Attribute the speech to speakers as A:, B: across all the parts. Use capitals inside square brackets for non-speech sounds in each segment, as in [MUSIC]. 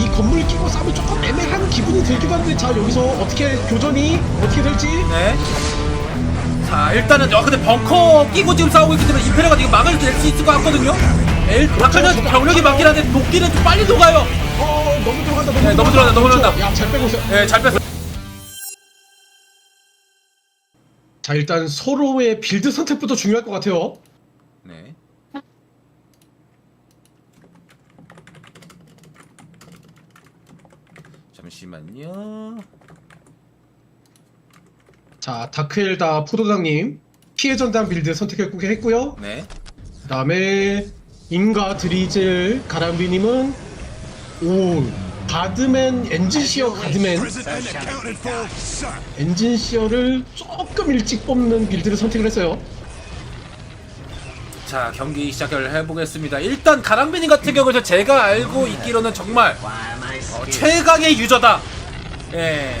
A: 이 건물 끼고 싸우면 조금 애매한 기분이 들기도 하는데 자 여기서 어떻게 교전이 어떻게 될지
B: 네. 자 일단은 어 근데 벙커 끼고 지금 싸우고 있기 때문에 임페리아가 지금 막을 낼 수 있을 것 같거든요. 엘 아까 전
A: 저거
B: 병력이 많긴 한데 도끼는 좀 빨리 녹아요.
A: 어 너무 들어간다 너무
B: 네, 너무 들어간다, 너무
A: 그렇죠.
B: 들어간다.
A: 야잘 빼고 있어요
B: 예, 잘 뺐어.
A: 자 일단 서로의 빌드 선택부터 중요할 것 같아요
B: 네. 잠시만요.
A: 자 다크엘다 포도당님 피해 전담 빌드 선택했고요
B: 네.
A: 그 다음에 인가 드리즐 가람비님은 오 가드맨 엔진시어 가드맨 엔진시어를 조금 일찍 뽑는 빌드를 선택을 했어요
B: 자 경기 시작을 해보겠습니다. 일단 가랑비님 같은 경우는 제가 알고 있기로는 정말 어, 최강의 유저다. 예.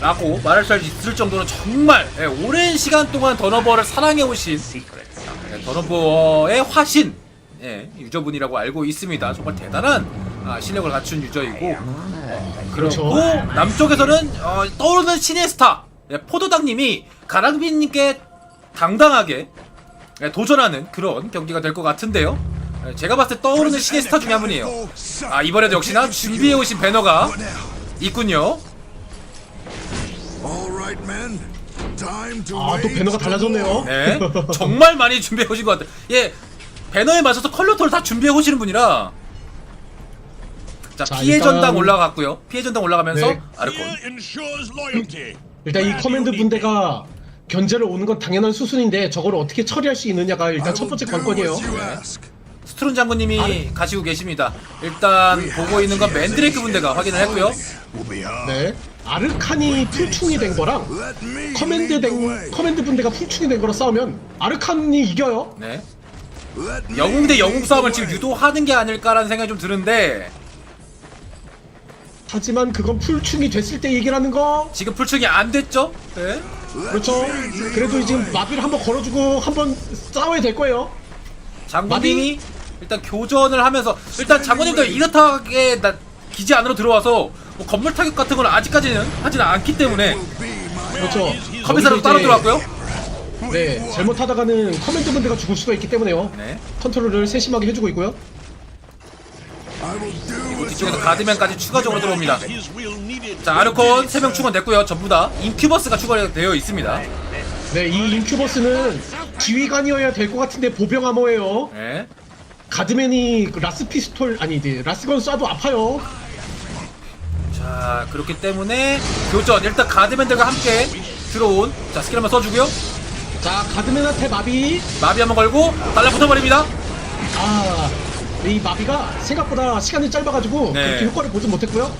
B: 라고 말할 수 있을 정도로 정말 예, 오랜 시간 동안 던어버를 사랑해 오신 예, 던어버의 화신 예, 유저분이라고 알고 있습니다. 정말 대단한 아, 실력을 갖춘 유저이고
A: 그렇죠
B: 그리고 남쪽에서는 어, 떠오르는 신의 스타 예, 포도당님이 가랑비님께 당당하게 예, 도전하는 그런 경기가 될 것 같은데요. 예, 제가 봤을 때 떠오르는 신의 스타 중에 한 분이에요. 아 이번에도 역시나 준비해 오신 배너가 있군요.
A: 아또 배너가 달라졌네요
B: 네, [LAUGHS] 정말 많이 준비해 오신 것 같아요. 예, 배너에 맞춰서 컬러토를 다 준비해 오시는 분이라. 자,
A: 자,
B: 피해
A: 일단-
B: 전당 올라갔고요. 피해 전당 올라가면서
A: 네.
B: 아르콘.
A: 일단 이 커맨드 분대가 견제를 오는 건 당연한 수순인데 저걸 어떻게 처리할 수 있느냐가 일단 첫 번째 관건이에요
B: 스트론 장군님이 가시고 계십니다. 일단 보고 있는 건 맨드레이크 분대가 확인을 했고요.
A: 네 아르칸이 풀충이 된 거랑 커맨드 된 커맨드 분대가 풀충이 된 거랑 싸우면 아르칸이 이겨요
B: 네. 영웅 대 영웅 싸움을 지금 유도하는 게 아닐까라는 생각이 좀 드는데
A: 하지만 그건 풀충이 됐을 때 얘기라는 거
B: 지금 풀충이 안 됐죠? 네.
A: 그렇죠 그래도 지금 마비를 한번 걸어주고 한번 싸워야 될 거예요
B: 장군님이 일단 교전을 하면서 일단 장군님도 이렇게 나 기지 안으로 들어와서 뭐 건물 타격 같은 건 아직까지는 하지는 않기 때문에
A: 그렇죠 여기서
B: 따로 들어왔고요.
A: 네 잘못하다가는 커맨드 분대가 죽을 수가 있기 때문에요
B: 네.
A: 컨트롤을 세심하게 해주고 있고요
B: 그리고 뒤쪽에서 가드맨까지 추가적으로 들어옵니다. 자 아르콘 3명 충원됐고요. 전부 다 인큐버스가 추가되어 있습니다.
A: 네 이 인큐버스는 지휘관이어야 될 것 같은데 보병 암호예요
B: 네.
A: 가드맨이 그 라스 피스톨 아니 이제 라스건 쏴도 아파요.
B: 자 그렇기 때문에 교전 일단 가드맨들과 함께 들어온 자 스킬 한번 써주고요.
A: 자 가드맨한테 마비.
B: 마비 한번 걸고 달라붙어 버립니다.
A: 아, 이 마비가 생각보다 시간이 짧아가지고
B: 네.
A: 그렇게 효과를 보지 못했고요.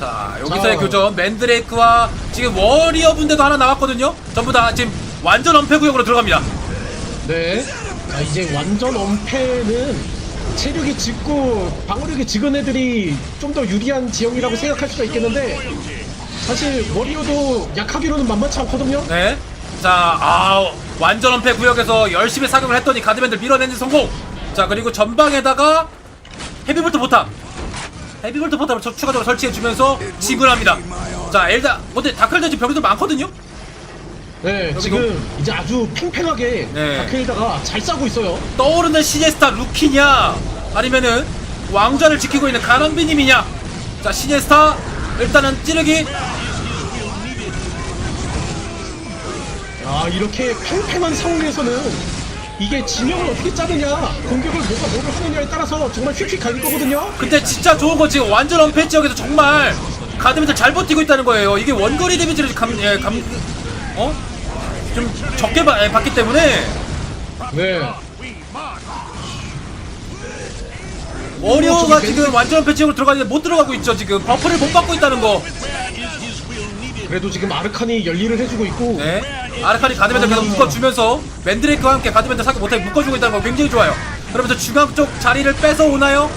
B: 자 여기서의
A: 자.
B: 교전 맨드레이크와 지금 워리어 분대도 하나 나왔거든요. 전부 다 지금 완전 엄폐 구역으로 들어갑니다.
A: 네. 자 이제 완전 엄폐는 체력이 짙고 방어력이 적은 애들이 좀 더 유리한 지형이라고 생각할 수가 있겠는데 사실 워리어도 약하기로는 만만치 않거든요.
B: 네. 자, 아, 완전 엄폐 구역에서 열심히 사격을 했더니 가드맨들 밀어내는 성공. 자, 그리고 전방에다가 헤비볼트 포탑. 헤비볼트 포탑을 추- 추가적으로 설치해주면서 진군합니다. 자, 엘다, 근데 다클드 지금 병력들 많거든요?
A: 네. 지금 이제 아주 팽팽하게
B: 네.
A: 다크에다가 잘 싸고 있어요.
B: 떠오르는 시네스타 루키냐? 아니면은 왕좌를 지키고 있는 가랑비님이냐? 자, 시네스타, 일단은 찌르기.
A: 아 이렇게 팽팽한 상황에서는 이게 진영을 어떻게 짜느냐 공격을 뭐가 뭐를 하느냐에 따라서 정말 휙휙 갈릴 거거든요
B: 근데 진짜 좋은 건 지금 완전 엄폐 지역에서 정말 가드맨들 잘 버티고 있다는 거예요. 이게 원거리 데미지를 감, 예, 감, 어? 좀 적게 받, 예, 받기 때문에
A: 네
B: 워리어가
A: 저기
B: 지금 완전 지역으로 들어가는데 못 들어가고 있죠. 지금 버프를 못 받고 있다는 거.
A: 그래도 지금 아르칸이 열일을 해주고 있고
B: 네. 아르카니 가드맨들 계속 묶어주면서 맨드레이크와 함께 가드맨들 사격 못하게 묶어주고 있다는 거 굉장히 좋아요. 그러면서 중앙 쪽 자리를 뺏어 오나요?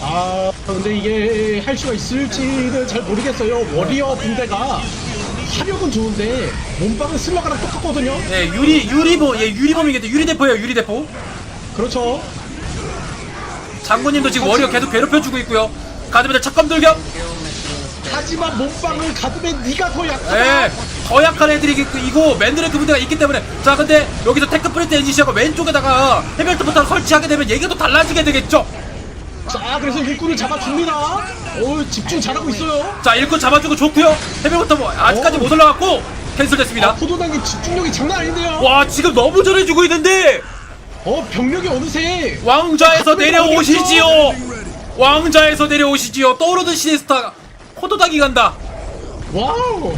A: 아 근데 이게 할 수가 있을지는 잘 모르겠어요 워리어 분대가 화력은 좋은데 몸빵은 슬러가랑 똑같거든요
B: 네, 유리 유리보 예 유리범이겠죠. 유리대포예요. 유리대포.
A: 그렇죠
B: 장군님도 지금 워리어 계속 괴롭혀주고 있고요. 가드맨들 착감 돌격.
A: 하지만 몸빵을 가두면 네가 더 약하다.
B: 예, 더 약한 애들이 있고 이거 맨드레크 부대가 있기 때문에 자 근데 여기서 테크 프린트 엔지시하고 왼쪽에다가 포탑을 설치하게 되면 얘기가 또 달라지게 되겠죠.
A: 자, 그래서 일꾼을 잡아줍니다. 오, 집중 잘하고 있어요.
B: 자 일꾼 잡아주고 좋고요. 헤벨트 뭐 아직까지
A: 오.
B: 못 올라갔고 캔슬됐습니다.
A: 아, 포도당의 집중력이 장난 아닌데요.
B: 와 지금 너무 잘해주고 있는데
A: 어, 병력이 어느새
B: 왕좌에서
A: 아,
B: 내려오시지요. 왕좌에서 내려오시지요. 떠오르는 시네스타 포도당이 간다.
A: 와우.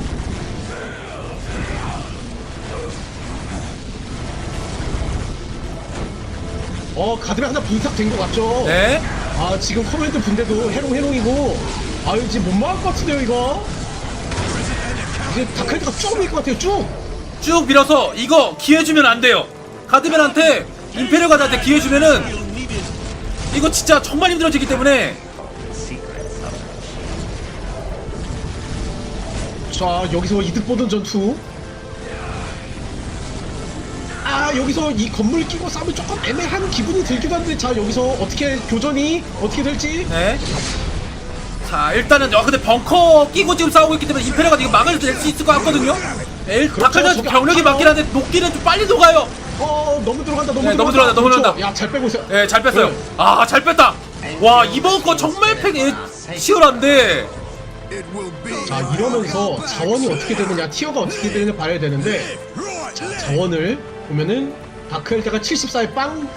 A: 어, 가드가 하나 분석된 것 같죠?
B: 네.
A: 아, 지금 커맨드 분대도 해롱해롱이고, 아, 이거 지금 못 막을 것 같은데요, 이거? 이제 다크헤드가 쭉밀것 같아요, 쭉!
B: 쭉 밀어서 이거 기회 주면 안 돼요. 가드맨한테 임페리얼 가드한테 기회 주면은 이거 진짜 정말 힘들어지기 때문에
A: 자, 여기서 이득 보던 전투. 아, 여기서 이 건물 끼고 싸우면 조금 애매한 기분이 들기도 한데, 자, 여기서 어떻게 교전이 어떻게 될지.
B: 네. 자 일단은 아 근데 벙커 끼고 지금 싸우고 있기 때문에 임페리얼 가드 이거 막을 낼수 있을 것 같거든요. 엘
A: 그렇죠. 저기
B: 병력이
A: 아파요.
B: 많긴 한데 녹기는 좀 빨리 녹아요.
A: 어, 너무 들어간다, 너무
B: 네. 너무 들어간다, 너무
A: 그렇죠.
B: 들어간다.
A: 야, 잘 빼고 있어요.
B: 네, 잘 뺐어요.
A: 네.
B: 아, 잘 뺐다. 와, 이번 거 정말 팩 예, 치열한데.
A: 자, 이러면서 자원이 어떻게 되느냐, 티어가 어떻게 되느냐 봐야 되는데, 자, 자원을 보면은, 다크헬드가 74에 빵,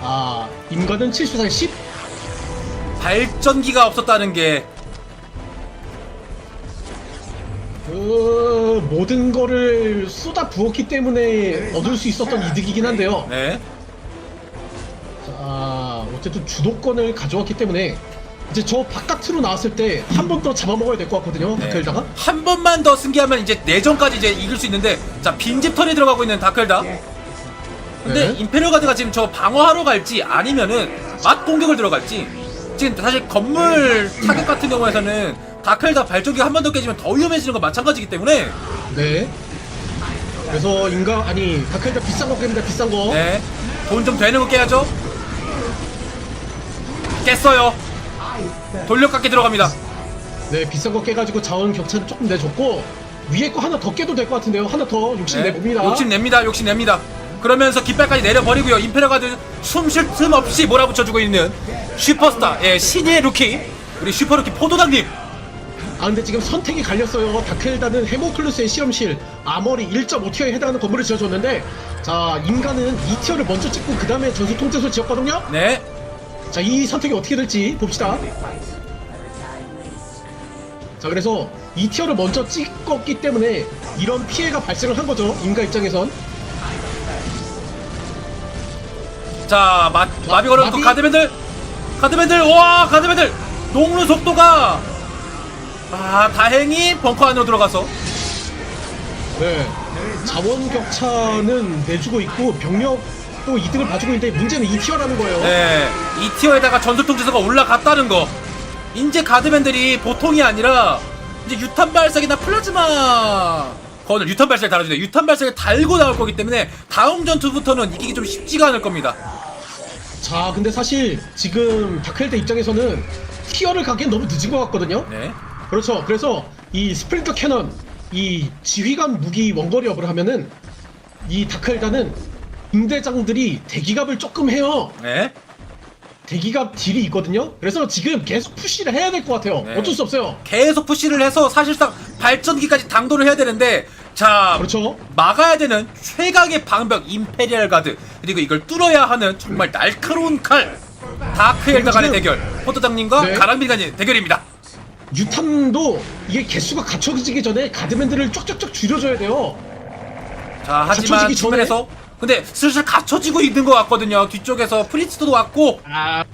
A: 아, 인간은 74에 10.
B: 발전기가 없었다는 게
A: 그 모든 거를 쏟아 부었기 때문에 얻을 수 있었던 이득이긴 한데요.
B: 네.
A: 자, 어쨌든 주도권을 가져왔기 때문에 이제 저 바깥으로 나왔을 때 한 번 더 잡아먹어야 될 것 같거든요.
B: 네.
A: 다크헬다가.
B: 한 번만 더 승기하면 이제 내전까지 이제 이길 수 있는데 자 빈집 턴이 들어가고 있는 다크엘다 근데
A: 네.
B: 임페리얼 가드가 지금 저 방어하러 갈지 아니면은 맞 공격을 들어갈지 지금 사실 건물 타격 같은 경우에서는 다크엘다 발전기가 한번 더 깨지면 더 위험해지는 건 마찬가지이기 때문에
A: 네. 그래서 인간 아니 다크헬다 비싼 거 깹니다. 비싼 거.
B: 네 돈 좀 되는 거 깨야죠 깼어요 돌려깎기 들어갑니다
A: 네, 비싼 거 깨가지고 자원 격차를 조금 내줬고 위에 거 하나 더 깨도 될 것 같은데요. 하나 더 욕심
B: 네,
A: 내봅니다.
B: 욕심냅니다. 욕심냅니다. 그러면서 깃발까지 내려버리고요. 임페리얼 가드 숨쉴 틈 없이 몰아붙여주고 있는 슈퍼스타, 예, 신예 루키, 우리 슈퍼루키 포도당님.
A: 아 근데 지금 선택이 갈렸어요. 다크헬다는 헤모클루스의 실험실 아머리 1.5티어에 해당하는 건물을 지어줬는데 자 인간은 2티어를 먼저 찍고 그 다음에 전수 통제소 지었거든요.
B: 네.
A: 자 이 선택이 어떻게 될지 봅시다. 자 그래서 2티어를 먼저 찍었기 때문에 이런 피해가 발생을 한 거죠. 인간 입장에선.
B: 자, 마, 마비 걸어놓고
A: 마비?
B: 가드맨들, 가드맨들, 와, 가드맨들! 녹는 속도가, 아, 다행히 벙커 안으로 들어가서,
A: 네. 자원 격차는 내주고 있고 병력 도 이득을 봐주고 있는데 문제는 2티어라는 거예요.
B: 네. 이 티어에다가 전술 통제소가 올라갔다는 거. 이제 가드맨들이 보통이 아니라, 이제 유탄 발사기나 플라즈마, 거는 유탄 발사기 달아주네. 유탄 발사기 달고 나올 거기 때문에 다음 전투부터는 이기기 좀 쉽지가 않을 겁니다.
A: 자, 근데 사실 지금 다크헬드 입장에서는 티어를 가기엔 너무 늦은 것 같거든요.
B: 네.
A: 그렇죠. 그래서 이 스프린터 캐넌, 이 지휘관 무기 원거리 업을 하면은 이 다크헬다는 군대장들이 대기갑을 조금 해요.
B: 네.
A: 대기갑 딜이 있거든요. 그래서 지금 계속 푸시를 해야 될 것 같아요.
B: 네.
A: 어쩔 수 없어요.
B: 계속 푸시를 해서 사실상 발전기까지 당도를 해야 되는데 자
A: 그렇죠.
B: 막아야 되는 최강의 방벽 임페리얼 가드 그리고 이걸 뚫어야 하는 정말 날카로운 칼 다크 엘더 간의 대결 포토장님과
A: 네.
B: 가랑비 간의 대결입니다
A: 유탄도 이게 개수가 갖춰지기 전에 가드맨들을 쫙쫙쫙 줄여줘야 돼요.
B: 자 하지만
A: 갖춰지기 전에?
B: 주변에서 근데 슬슬 갖춰지고 있는 것 같거든요 뒤쪽에서 프리스트도 왔고
A: 아.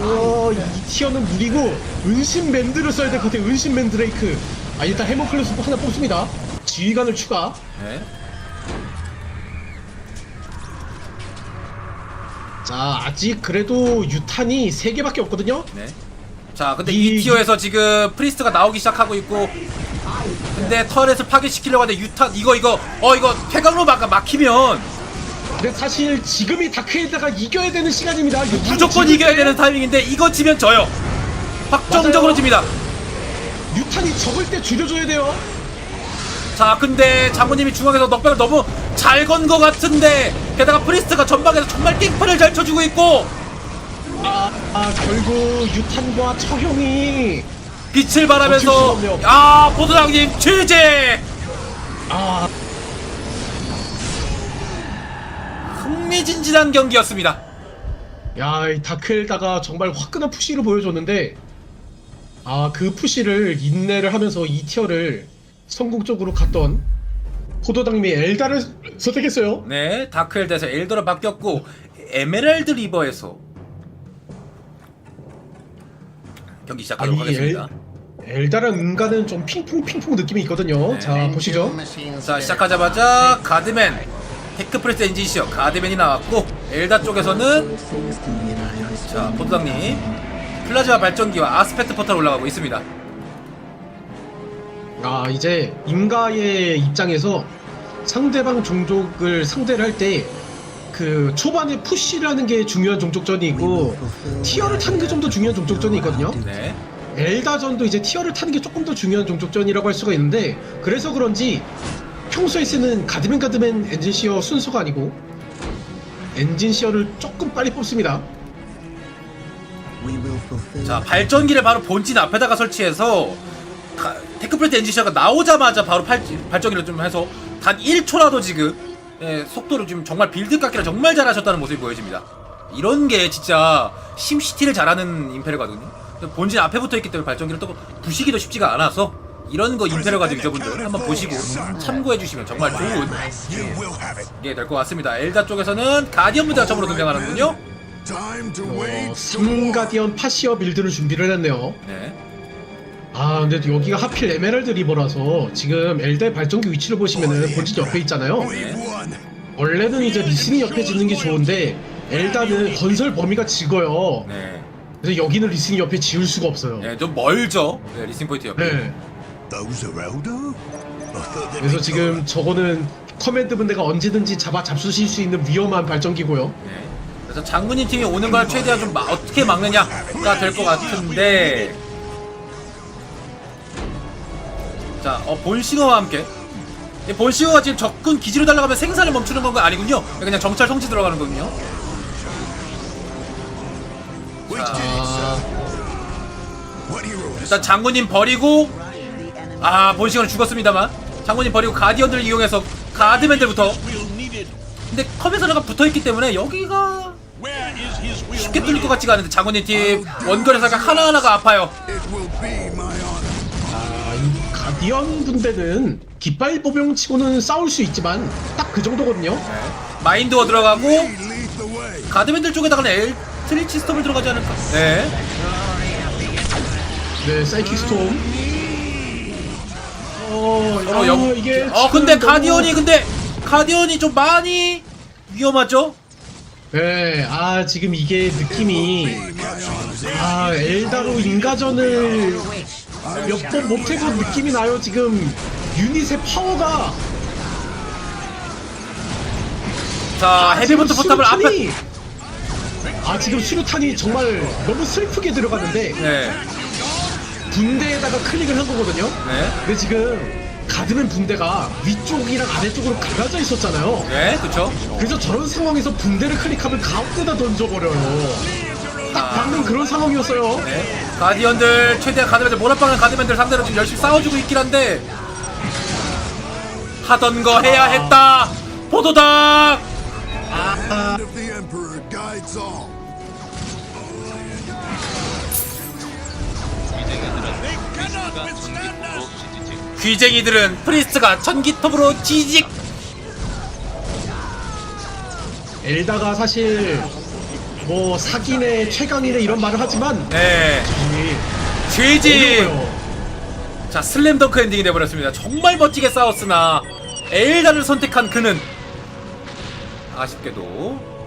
A: 어, 이 티어는 무리고 은신 밴드를 써야 될 것 같아요. 은신 밴드레이크. 아, 일단 해머클래스 하나 뽑습니다. 지휘관을 추가.
B: 네.
A: 자, 아직 그래도 유탄이 3개밖에 없거든요.
B: 네. 자 근데
A: 이-
B: 이, 티어에서 지금 프리스트가 나오기 시작하고 있고 근데 터렛을 파괴시키려고 하는데 유탄 이거 이거 어 이거 태강로 막 막히면
A: 근데 사실 지금이 다크에다가 이겨야 되는 시간입니다. 유탄
B: 무조건
A: 지금
B: 이겨야
A: 때
B: 되는 타이밍인데 이거 지면 져요. 확정적으로
A: 맞아요.
B: 집니다.
A: 유탄이 적을 때 줄여줘야 돼요.
B: 자 근데 장모님이 중앙에서 넉백을 너무 잘 건 것 같은데 게다가 프리스트가 전방에서 정말 띵판을 잘 쳐주고 있고
A: 아, 아 결국 유탄과 처형이
B: 빛을 바라면서
A: 수가.
B: 아 보도장님 취재
A: 아
B: 흥미진진한 경기였습니다.
A: 야, 이 다크에다가 정말 화끈한 푸시를 보여줬는데, 아, 그 푸시를 인내를 하면서 2티어를 성공적으로 갔던 포도당님이 엘다를 선택했어요.
B: 네 다크엘드에서 엘더로 바뀌었고 에메랄드 리버에서 경기 시작하도록
A: 아니,
B: 하겠습니다.
A: 엘 다랑 은가는 좀 핑퐁 핑퐁 느낌이 있거든요.
B: 네.
A: 자, 보시죠.
B: 자 시작하자마자 가드맨 테크프레스 엔진 시어 가드맨이 나왔고 엘다 쪽에서는 자 포도당님 플라즈마 발전기와 아스펙트 포탈 올라가고 있습니다.
A: 아, 이제 인가의 입장에서 상대방 종족을 상대를 할 때, 그 초반에 푸시라는 게 중요한 종족전이고 티어를 타는 게 좀 더 중요한 종족전이 있거든요.
B: 네.
A: 엘다전도 이제 티어를 타는 게 조금 더 중요한 종족전이라고 할 수가 있는데 그래서 그런지 평소에 쓰는 가드맨 가드맨 엔진 시어 순서가 아니고 엔진 시어를 조금 빨리 뽑습니다.
B: 자 발전기를 바로 본진 앞에다가 설치해서 가- 테크프레스 엔진시아가 나오자마자 바로 팔, 발전기를 좀 해서 단 1초라도 지금 예, 속도를 좀 정말 빌드 깎기를 정말 잘하셨다는 모습이 보여집니다. 이런 게 진짜 심시티를 잘하는 임페르거든요. 본진 앞에 붙어 있기 때문에 발전기를 또 부시기도 쉽지가 않아서 이런 거 임페르 가지고 유저분들 한번 보시고 참고해 주시면 정말 좋은 게 될 것 같습니다. 엘다 쪽에서는 가디언 무대가 처음으로 등장하는군요.
A: 어, 3가디언 파시어 빌드를 준비를 했네요.
B: 네.
A: 아 근데 여기가 하필 에메랄드 리버라서 지금 엘다의 발전기 위치를 보시면은 본진 옆에 있잖아요.
B: 네.
A: 원래는 이제 리신이 옆에 짓는 게 좋은데 엘다는 건설 범위가 직어요.
B: 네.
A: 그래서 여기는 리신이 옆에 지을 수가 없어요.
B: 네, 좀 멀죠. 네, 리싱 포인트 옆에.
A: 네. 그래서 지금 저거는 커맨드 분대가 언제든지 잡아 잡수실 수 있는 위험한 발전기고요.
B: 네. 그래서 장군님 팀이 오는 걸 최대한 좀 마- 어떻게 막느냐가 될 것 같은데. 자, 어, 본싱어와 함께. 이 본싱어가 지금 적군 기지로 달려가면 생산을 멈추는 건 아니군요. 그냥 정찰 성지 들어가는 거군요.
A: 아,
B: 일단 장군님 버리고 아 본싱어는 죽었습니다만 장군님 버리고 가디언들 이용해서 가드맨들부터. 근데 컴에서가 붙어있기 때문에 여기가 쉽게 뚫릴 것 같지가 않은데 장군님 팀 원거리에서 하나하나가 아파요.
A: 아, 이 가디언 분대는 깃발 보병치고는 싸울 수 있지만 딱 그 정도거든요.
B: 마인드워 들어가고 가드맨들 쪽에다가는 엘 트리치 스톰을 들어가지 않을까 네
A: 네, 사이킥 스톰. 어,
B: 서로
A: 아,
B: 영...
A: 이게
B: 어
A: 지금
B: 근데
A: 너무-
B: 가디언이 근데 가디언이 좀 많이 위험하죠?
A: 네, 아 지금 이게 느낌이 아 엘다로 인가전을 몇 번 못해본 느낌이 나요. 지금 유닛의 파워가
B: 자
A: 아,
B: 헤비부터
A: 지금
B: 포탑을 앞에
A: 아 지금 수류탄이 정말 너무 슬프게 들어갔는데
B: 네
A: 분대에다가 클릭을 한 거거든요.
B: 네.
A: 근데 지금 가드맨 분대가 위쪽이랑 아래쪽으로 갈라져 있었잖아요.
B: 네, 그쵸.
A: 그래서 저런 상황에서 분대를 클릭하면 가운데다 던져버려요. 딱 방금 그런 상황이었어요.
B: 네. 가디언들 최대한 가드맨들 몰아빵는 가드맨들 상대로 지금 열심히 싸워주고 있긴 한데 하던 거 해야 했다. 포도당.
C: of the
B: 귀쟁이들은 프리스트가 전기톱으로 지직.
A: 엘다가 사실 뭐 사기네 최강이네 이런 말을 하지만
B: 네.
A: 어려워요.
B: 자 슬램덩크 엔딩이 돼버렸습니다. 정말 멋지게 싸웠으나 엘다를 선택한 그는 아쉽게도